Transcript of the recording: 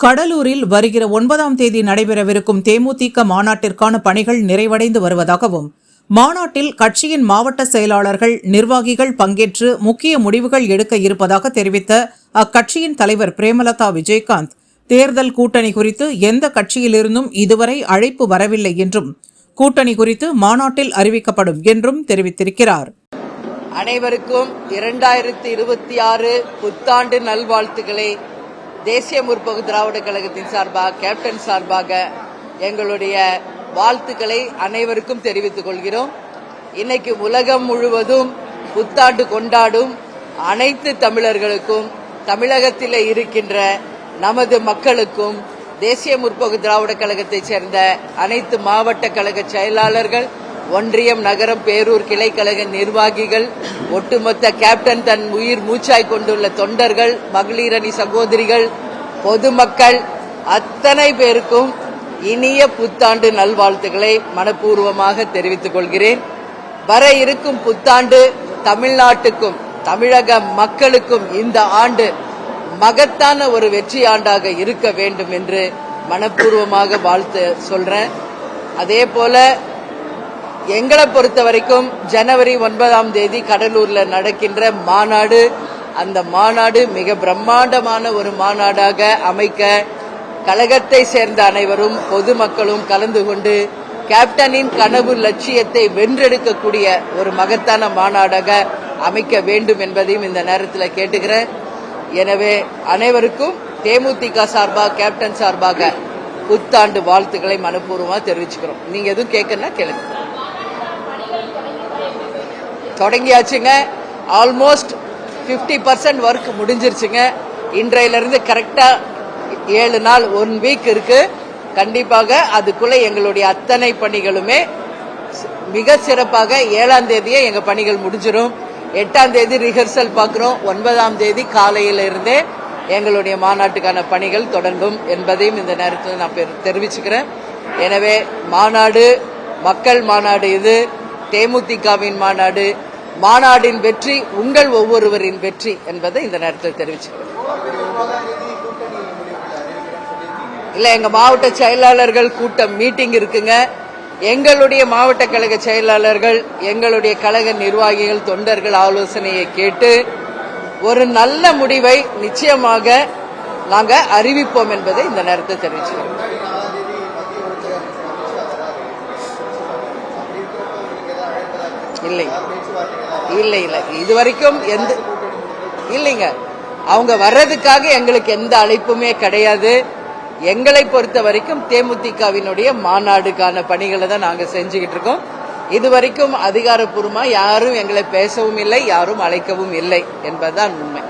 கடலூரில் வருகிற ஒன்பதாம் தேதி நடைபெறவிருக்கும் தேமுதிக மாநாட்டிற்கான பணிகள் நிறைவடைந்து வருவதாகவும் மாநாட்டில் கட்சியின் மாவட்ட செயலாளர்கள் நிர்வாகிகள் பங்கேற்று முக்கிய முடிவுகள் எடுக்க இருப்பதாக தெரிவித்த அக்கட்சியின் தலைவர் பிரேமலதா விஜயகாந்த் தேர்தல் கூட்டணி குறித்து எந்த கட்சியிலிருந்தும் இதுவரை அழைப்பு வரவில்லை என்றும் கூட்டணி குறித்து மாநாட்டில் அறிவிக்கப்படும் என்றும் தெரிவித்திருக்கிறார். அனைவருக்கும் இரண்டாயிரத்தி இருபத்தி ஆறு புத்தாண்டு நல்வாழ்த்துக்களை தேசிய முற்போக்கு திராவிட கழகத்தின் சார்பாக கேப்டன் சார்பாக எங்களுடைய வாழ்த்துக்களை அனைவருக்கும் தெரிவித்துக் கொள்கிறோம். இன்னைக்கு உலகம் முழுவதும் புத்தாண்டு கொண்டாடும் அனைத்து தமிழர்களுக்கும் தமிழகத்தில் இருக்கின்ற நமது மக்களுக்கும் தேசிய முற்போக்கு திராவிட கழகத்தைச் சேர்ந்த அனைத்து மாவட்ட கழக செயலாளர்கள் ஒன்றியம் நகரம் பேரூர் கிளைக்கழக நிர்வாகிகள் ஒட்டுமொத்த கேப்டன் தன் உயிர் மூச்சாய் கொண்டுள்ள தொண்டர்கள் மகளிர் அணி சகோதரிகள் பொதுமக்கள் அத்தனை பேருக்கும் இனிய புத்தாண்டு நல்வாழ்த்துக்களை மனப்பூர்வமாக தெரிவித்துக் கொள்கிறேன். வர இருக்கும் புத்தாண்டு தமிழ்நாட்டுக்கும் தமிழக மக்களுக்கும் இந்த ஆண்டு மகத்தான ஒரு வெற்றி ஆண்டாக இருக்க வேண்டும் என்று மனப்பூர்வமாக வாழ்த்து சொல்றேன். அதே போல எங்களை பொறுத்த வரைக்கும் ஜனவரி ஒன்பதாம் தேதி கடலூர்ல நடக்கின்ற மாநாடு அந்த மாநாடு மிக பிரம்மாண்டமான ஒரு மாநாடாக அமைக்க கழகத்தை சேர்ந்த அனைவரும் பொதுமக்களும் கலந்து கொண்டு கேப்டனின் கனவு லட்சியத்தை வென்றெடுக்கக்கூடிய ஒரு மகத்தான மாநாடாக அமைக்க வேண்டும் என்பதையும் இந்த நேரத்தில் கேட்டுக்கிறேன். எனவே அனைவருக்கும் தேமுதிக சார்பாக கேப்டன் சார்பாக புத்தாண்டு வாழ்த்துக்களை மனப்பூர்வமாக தெரிவிச்சுக்கிறோம். நீங்க எதுவும் கேட்கணும்னா கேளுங்க. தொடங்கியாச்சுங்க. ஆல்மோஸ்ட் 50% பர்சன்ட் ஒர்க் முடிஞ்சிருச்சுங்க. இன்றையிலிருந்து கரெக்டாக ஏழு நாள் ஒன் வீக் இருக்கு. கண்டிப்பாக அதுக்குள்ள எங்களுடைய அத்தனை பணிகளுமே மிக சிறப்பாக ஏழாம் தேதியே எங்க பணிகள் முடிஞ்சிடும் எட்டாம் தேதி ரிஹர்சல் பார்க்குறோம். ஒன்பதாம் தேதி காலையிலிருந்தே எங்களுடைய மாநாட்டுக்கான பணிகள் தொடங்கும் என்பதையும் இந்த நேரத்தில் நான் பெரு- தெரிவிச்சுக்கிறேன். எனவே மாநாடு மக்கள் மாநாடு இது தேமுதிகவின் மாநாடு மாநாடின் வெற்றி உங்கள் ஒவ்வொருவரின் வெற்றி என்பதை இந்த நேரத்தில் தெரிவிச்சுக்கிறேன். இல்ல எங்க மாவட்ட செயலாளர்கள் கூட்டம் மீட்டிங் இருக்குங்க. எங்களுடைய மாவட்ட கழக செயலாளர்கள் எங்களுடைய கழக நிர்வாகிகள் தொண்டர்கள் ஆலோசனையை கேட்டு ஒரு நல்ல முடிவை நிச்சயமாக நாங்கள் அறிவிப்போம் என்பதை இந்த நேரத்தில் தெரிவிச்சுக்கிறோம் இல்லை. இல்லை இல்லை. இது வரைக்கும் எந்த இல்லைங்க. அவங்க வர்றதுக்காக எங்களுக்கு எந்த அழைப்புமே கிடையாது. எங்களை பொறுத்த வரைக்கும் தேமுதிகவினுடைய மாநாடுக்கான பணிகளை தான் நாங்க செஞ்சுக்கிட்டு இருக்கோம். இதுவரைக்கும் அதிகாரப்பூர்வமா யாரும் எங்களை பேசவும் இல்லை யாரும் அழைக்கவும் இல்லை என்பதுதான் உண்மை.